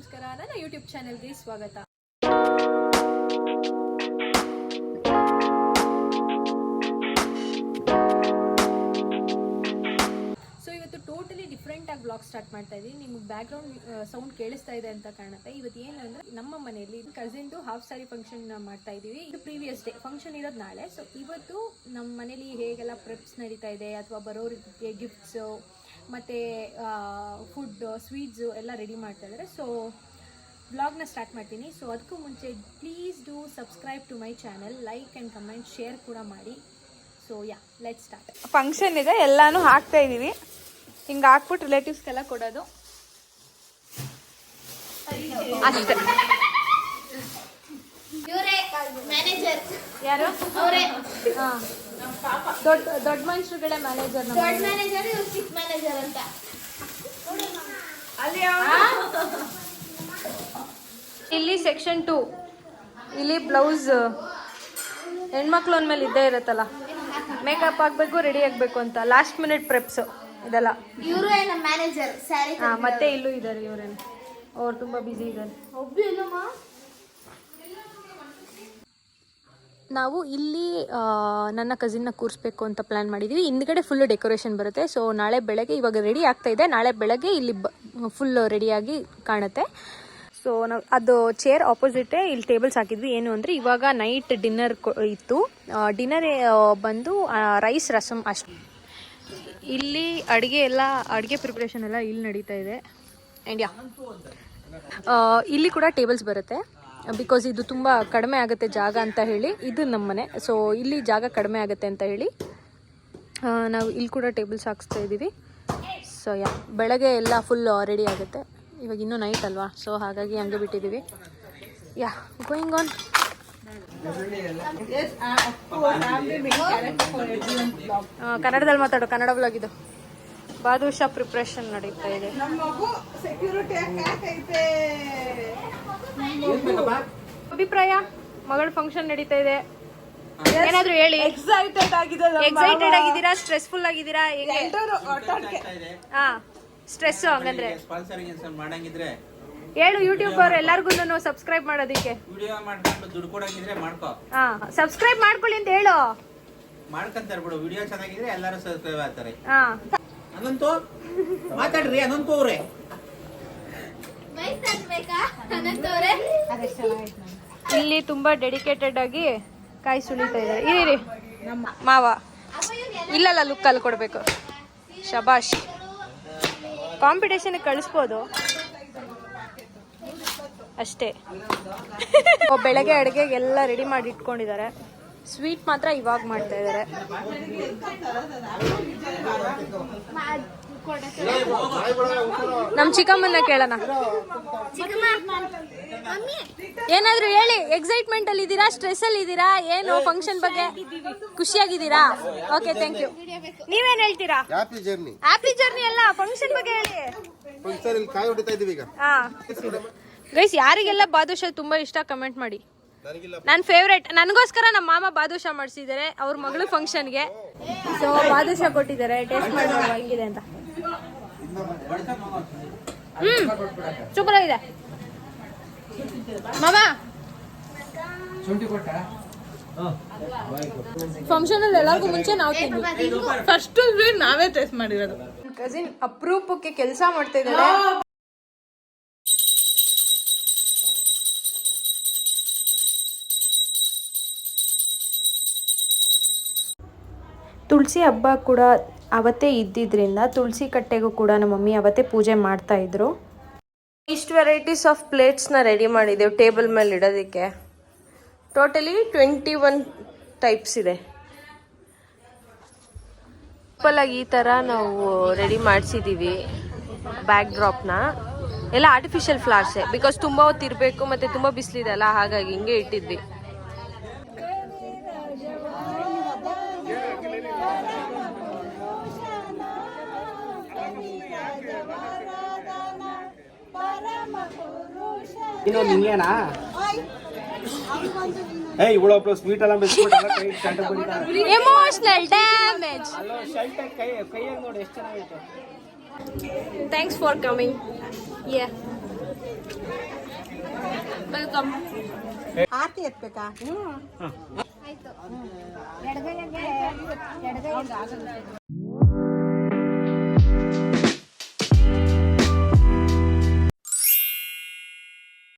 ನಮಸ್ಕಾರ. ನನ್ನ ಯೂಟ್ಯೂಬ್ ಚಾನೆಲ್ಗೆ ಸ್ವಾಗತ. ಸೊ ಇವತ್ತು ಟೋಟಲಿ ಡಿಫ್ರೆಂಟ್ ಆಗಿ ಬ್ಲಾಗ್ ಸ್ಟಾರ್ಟ್ ಮಾಡ್ತಾ ಇದ್ದೀನಿ. ನಿಮ್ಗೆ ಬ್ಯಾಕ್ಗ್ರೌಂಡ್ ಸೌಂಡ್ ಕೇಳಿಸ್ತಾ ಇದೆ ಅಂತ ಕಾಣುತ್ತೆ. ಇವತ್ತು ಏನಂದ್ರೆ ನಮ್ಮ ಮನೆಯಲ್ಲಿ ಕಸಿನ್ದು ಹಾಫ್ ಸಾರಿ ಫಂಕ್ಷನ್ ಮಾಡ್ತಾ ಇದೀವಿ ಇದು ಪ್ರೀವಿಯಸ್ ಡೇ ಫಂಕ್ಷನ್ ಇರೋದು ನಾಳೆ. ಸೊ ಇವತ್ತು ನಮ್ಮ ಮನೇಲಿ ಹೇಗೆಲ್ಲ ಪ್ರೆಪ್ಸ್ ನಡೀತಾ ಇದೆ, ಅಥವಾ ಬರೋರಿಗೆ ಗಿಫ್ಟ್ಸು ಮತ್ತು ಫುಡ್ ಸ್ವೀಟ್ಸು ಎಲ್ಲ ರೆಡಿ ಮಾಡ್ತಾ ಇದ್ದಾರೆ. ಸೊ ಬ್ಲಾಗ್ನ ಸ್ಟಾರ್ಟ್ ಮಾಡ್ತೀನಿ. ಸೊ ಅದಕ್ಕೂ ಮುಂಚೆ please do subscribe to my channel like and comment share ಕೂಡ ಮಾಡಿ. So ya let start function ಇದೆ. ಎಲ್ಲಾನು ಹಾಕ್ತಾ ಇದ್ದೀವಿ. ಹಿಂಗೆ ಹಾಕ್ಬಿಟ್ಟು ರಿಲೇಟಿವ್ಸ್ಗೆಲ್ಲ ಕೊಡೋದು. ಅಷ್ಟೇ. ಯಾರು? ಅವರೇ. ಹಾಂ. ದೊಡ್ಡ ದೊಡ್ಡ ಮನುಷ್ಯರುಗಳೇ ಮ್ಯಾನೇಜರ್ ದೊಡ್ಡ ಮ್ಯಾನೇಜರ್ ಇವ್ರು ಚಿಕ್ಕ ಮ್ಯಾನೇಜರ್ ಅಂತ. ಇಲ್ಲಿ ಸೆಕ್ಷನ್ ಟು ಇಲ್ಲಿ ಬ್ಲೌಸ್ ಹೆಣ್ಮಕ್ಳು ಅಂದ್ಮೇಲೆ ಇದ್ದೇ ಇರುತ್ತಲ್ಲ. ಮೇಕಪ್ ಆಗಬೇಕು ರೆಡಿ ಆಗಬೇಕು ಅಂತ. ಲಾಸ್ಟ್ ಮಿನಿಟ್ ಪ್ರೆಪ್ಸ್ ಇದೆಲ್ಲ. ಇವರು ಮ್ಯಾನೇಜರ್ ಸ್ಯಾರಿ ಹಾಂ ಮತ್ತೆ ಇಲ್ಲೂ ಇದ್ದಾರೆ ಇವರೇನು. ಅವ್ರು ತುಂಬ ಬ್ಯುಸಿ ಇದ್ದಾರೆ ನಾವು ಇಲ್ಲಿ ನನ್ನ ಕಸಿನ್ನ ಕೂರಿಸ್ಬೇಕು ಅಂತ ಪ್ಲ್ಯಾನ್ ಮಾಡಿದ್ದೀವಿ ಹಿಂದ್ಗಡೆ ಫುಲ್ ಡೆಕೋರೇಷನ್ ಬರುತ್ತೆ. ಸೊ ನಾಳೆ ಬೆಳಗ್ಗೆ ಇವಾಗ ರೆಡಿ ಆಗ್ತಾ ಇದೆ. ನಾಳೆ ಬೆಳಗ್ಗೆ ಇಲ್ಲಿ ಬ ಫುಲ್ ರೆಡಿಯಾಗಿ ಕಾಣುತ್ತೆ. ಸೊ ನಾವು, ಅದು ಚೇರ್ ಆಪೋಸಿಟೇ ಇಲ್ಲಿ ಟೇಬಲ್ಸ್ ಹಾಕಿದ್ವಿ. ಏನು ಅಂದರೆ, ಇವಾಗ ನೈಟ್ ಡಿನ್ನರ್ ಇತ್ತು. ಡಿನ್ನರ್ ಬಂದು ರೈಸ್ ರಸಮ್ ಅಷ್ಟು. ಇಲ್ಲಿ ಅಡುಗೆ ಎಲ್ಲ, ಅಡುಗೆ ಪ್ರಿಪ್ರೇಷನ್ ಎಲ್ಲ ಇಲ್ಲಿ ನಡೀತಾ ಇದೆ. ಆ್ಯಂಡ್ ಯಾ ಇಲ್ಲಿ ಕೂಡ ಟೇಬಲ್ಸ್ ಬರುತ್ತೆ. ಬಿಕಾಸ್ ಇದು ತುಂಬ ಕಡಿಮೆ ಆಗುತ್ತೆ ಜಾಗ ಅಂತ ಹೇಳಿ. ಇದು ನಮ್ಮನೆ. ಸೊ ಇಲ್ಲಿ ಜಾಗ ಕಡಿಮೆ ಆಗುತ್ತೆ ಅಂತ ಹೇಳಿ ನಾವು ಇಲ್ಲಿ ಕೂಡ ಟೇಬಲ್ಸ್ ಹಾಕ್ಸ್ತಾ ಇದ್ದೀವಿ. ಸೊ ಯಾ ಬೆಳಗ್ಗೆ ಎಲ್ಲ ಫುಲ್ ರೆಡಿ ಆಗುತ್ತೆ. ಇವಾಗ ಇನ್ನೂ ನೈಟ್ ಅಲ್ವಾ? ಸೊ ಹಾಗಾಗಿ ಹಂಗೆ ಬಿಟ್ಟಿದ್ದೀವಿ. ಯಾ ಗೋಯಿಂಗ್ ಆನ್ ಕನ್ನಡದಲ್ಲಿ ಮಾತಾಡು. ಕನ್ನಡ ಬ್ಲಾಗ್ ಇದು. ಬಾದುಷಾ ಪ್ರಿಪ್ರೇಷನ್ ನಡೀತಾ ಇದೆ. ಅಭಿಪ್ರಾಯ? ಮಗಳ ಫಂಕ್ಷನ್ ನಡೀತಾ ಇದೆ. ಏನಾದ್ರೂ ಹೇಳಿ. ಎಕ್ಸೈಟೆಡ್ ಆಗಿದಲ್ಲ ಎಕ್ಸೈಟೆಡ್ ಆಗಿದ್ದೀರಾ? ಸ್ಟ್ರೆಸ್ಫುಲ್ ಆಗಿದ್ದೀರಾ? ಹಾ ಸ್ಟ್ರೆಸ್ ಹಂಗಂದ್ರೆ. ಸ್ಪಾನ್ಸರಿಂಗ್ ಯೂಟ್ಯೂಬ್ ಮಾಡಂಗಿದ್ರೆ? ಹೇಳು ಯೂಟ್ಯೂಬರ್ ಎಲ್ಲಾರ್ಗು ಸಬ್ಸ್ಕ್ರೈಬ್ ಮಾಡೋದಿಕ್ಕೆ. ವಿಡಿಯೋ ಮಾಡ್ಕೊಂಡು ದುಡ್ಡು ಕೊಡಂಗಿದ್ರೆ ಮಾಡ್ಕೋ. ಹಾ ಸಬ್ಸ್ಕ್ರೈಬ್ ಮಾಡ್ಕೊಳ್ಳಿ ಅಂತ ಹೇಳು. ಮಾಡ್ಕಂತಾರೆ ಬಿಡು. ವಿಡಿಯೋ ಚೆನ್ನಾಗಿದ್ರೆ ಎಲ್ಲರೂ ಸಬ್ಸ್ಕ್ರೈಬ್ ಆಗ್ತಾರೆ. ಹಾ. ಅನಂತು ಮಾತಾಡ್ರಿ ಅನಂತು ಅವ್ರೆ. ಇಲ್ಲಿ ತುಂಬಾ ಡೆಡಿಕೇಟೆಡ್ ಆಗಿ ಕಾಯಿ ಸುಳಿತಾ ಇದ್ದಾರೆ. ಇರಿ ಮಾವ. ಇಲ್ಲಲ್ಲ ಲುಕ್ ಅಲ್ಲಿ ಕೊಡ್ಬೇಕು. ಶಬಾಷ್. ಕಾಂಪಿಟೇಷನ್ ಕಳಿಸ್ಬೋದು. ಅಷ್ಟೇ. ಬೆಳಗ್ಗೆ ಅಡುಗೆಗೆಲ್ಲ ರೆಡಿ ಮಾಡಿ ಇಟ್ಕೊಂಡಿದ್ದಾರೆ. ಸ್ವೀಟ್ ಮಾತ್ರ ಇವಾಗ ಮಾಡ್ತಾ ಇದ್ದಾರೆ. ನಮ್ ಚಿಕ್ಕಮ್ಮನ ಕೇಳೋಣ. ಏನಾದ್ರು ಹೇಳಿ ಎಕ್ಸೈಟ್ಮೆಂಟ್ ಅಲ್ಲಿ ಇದ್ದೀರಾ ಸ್ಟ್ರೆಸ್ ಅಲ್ಲಿ ಇದ್ದೀರಾ ಏನು ಫಂಕ್ಷನ್ ಬಗ್ಗೆ? ಖುಷಿಯಾಗಿದ್ದೀರಾ? ಓಕೆ ಥ್ಯಾಂಕ್ ಯು ನೀವೇನ್ ಹೇಳ್ತೀರಾ? ಹ್ಯಾಪಿ ಜರ್ನಿ ಹ್ಯಾಪಿ ಜರ್ನಿ ಅಲ್ಲ ಫಂಕ್ಷನ್ ಬಗ್ಗೆ ಹೇಳಿ. ಸರ್ ಇಲ್ಲಿ ಕಾಯಿ ಹೊಡಿತಾ ಇದೀವಿ ಈಗ. ಹಾ. ಗೈಸ್ ಯಾರಿಗೆಲ್ಲ ಬಾದುಷಾ ತುಂಬಾ ಇಷ್ಟ ಕಮೆಂಟ್ ಮಾಡಿ. ನನ್ ನನ್ನ ಫೇವ್ರೇಟ್ ನನಗೋಸ್ಕರ ನಮ್ಮ ಮಾಮ ಬಾದುಷಾ ಮಾಡಿಸಿದ್ದಾರೆ ಅವ್ರ ಮಗಳು ಫಂಕ್ಷನ್ಗೆ ಸೊ ಬಾದುಷಾ ಕೊಟ್ಟಿದ್ದಾರೆ ಟೇಸ್ಟ್ ಮಾಡಿ ನೋಡುವ ಹೆಂಗಿದೆ ಅಂತ. ಹ್ಮ್. ಸೂಪರ್ ಆಗಿದೆ. ಮಾಮ. ಫಂಕ್ಷನ್ ಅಲ್ಲಿ ಎಲ್ಲರಿಗೂ ಮುಂಚೆ ನಾವು ಫಸ್ಟ್ ನಾವೇ ಟೇಸ್ಟ್ ಮಾಡಿರೋದು. ಕಸಿನ್ ಅಪರೂಪಕ್ಕೆ ಕೆಲಸ ಮಾಡ್ತಾ ಇದ್ದಾರೆ. ತುಳಸಿ ಹಬ್ಬ ಕೂಡ ಅವತ್ತೇ ಇದ್ದಿದ್ರಿಂದ ತುಳಸಿ ಕಟ್ಟೆಗೂ ಕೂಡ ನಮ್ಮ ಮಮ್ಮಿ ಅವತ್ತೇ ಪೂಜೆ ಮಾಡ್ತಾ ಇದ್ರು. ಇಷ್ಟು ವೆರೈಟೀಸ್ ಆಫ್ ಪ್ಲೇಟ್ಸ್ನ ರೆಡಿ ಮಾಡಿದ್ದೇವೆ ಟೇಬಲ್ ಮೇಲೆ ಇಡೋದಕ್ಕೆ. ಟೋಟಲಿ ಟ್ವೆಂಟಿ ಒನ್ ಟೈಪ್ಸ್ ಇದೆ ಸಿಂಪಲಾಗಿ ಈ ಥರ ನಾವು ರೆಡಿ ಮಾಡಿಸಿದ್ದೀವಿ ಬ್ಯಾಕ್ ಡ್ರಾಪ್ನ ಎಲ್ಲ ಆರ್ಟಿಫಿಷಿಯಲ್ ಫ್ಲವರ್ಸೇ ಬಿಕಾಸ್ ತುಂಬ ಹೊತ್ತು ಇರಬೇಕು, ಮತ್ತು ತುಂಬ ಬಿಸಿಲಿದೆ ಅಲ್ಲ, ಹಾಗಾಗಿ ಹಿಂಗೆ ಇಟ್ಟಿದ್ವಿ. ಇನ್ನೊಂದು ಹಿಂಗೇನಾ ಏಯ್ ಇವಳೊಬ್ಳು ಸ್ವೀಟ್ ಎಲ್ಲ ಬಿಸ್ಬಿಟ್ಟು ಕೈ ಕಂಟ ಬಡಿತಾಳೆ. ಎಮೋಷನಲ್ ಡ್ಯಾಮೇಜ್ ಅಲ್ಲೋ ಶರ್ಟ್ ಕೈ ಕೈಯಾಗ ನೋಡಿ ಎಷ್ಟು ಚೆನ್ನಾಗೈತೆ. ಥ್ಯಾಂಕ್ಸ್ ಫಾರ್ ಕಮಿಂಗ್ ಯಾ ಆರತಿ ಎತ್ಬೇಕಾ?